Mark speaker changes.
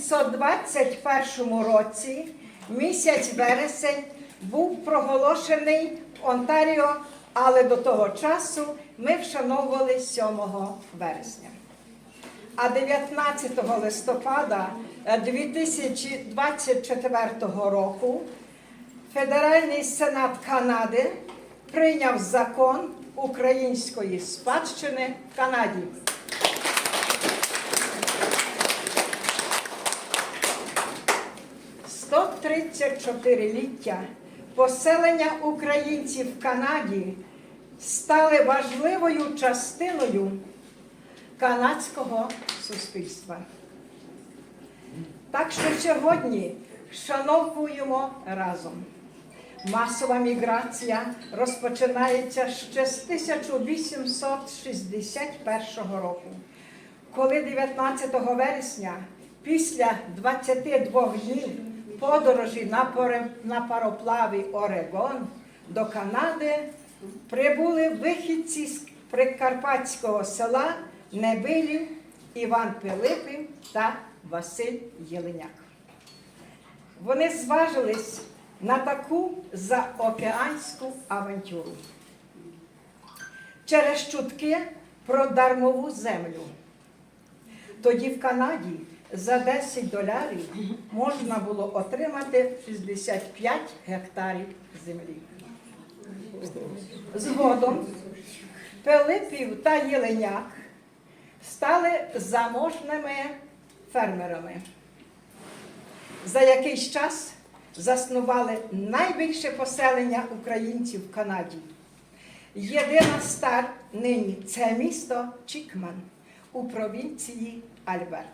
Speaker 1: 1921 році місяць вересень був проголошений в Онтаріо, але до того часу ми вшановували 7 вересня. А 19 листопада е, 2024 року Федеральний Сенат Канади прийняв закон української спадщини в Канаді. – 134-ліття поселення українців в Канаді стали важливою частиною канадського суспільства. Так що сьогодні вшановуємо разом. Масова міграція розпочинається ще з 1861 року, коли 19 вересня, після 22 днів подорожі на, поре- на пароплаві Орегон до Канади, прибули вихідці з прикарпатського села Небилів Іван Пилипів та Василь Єленяк. Вони зважились на таку заокеанську авантюру через чутки про дармову землю. Тоді в Канаді за 10 долярів можна було отримати 65 гектарів землі. Згодом Пилипів та Єленяк стали заможними фермерами. За якийсь час заснували найбільше поселення українців в Канаді. Єдина стар нині це місто Чікман у провінції Альберт.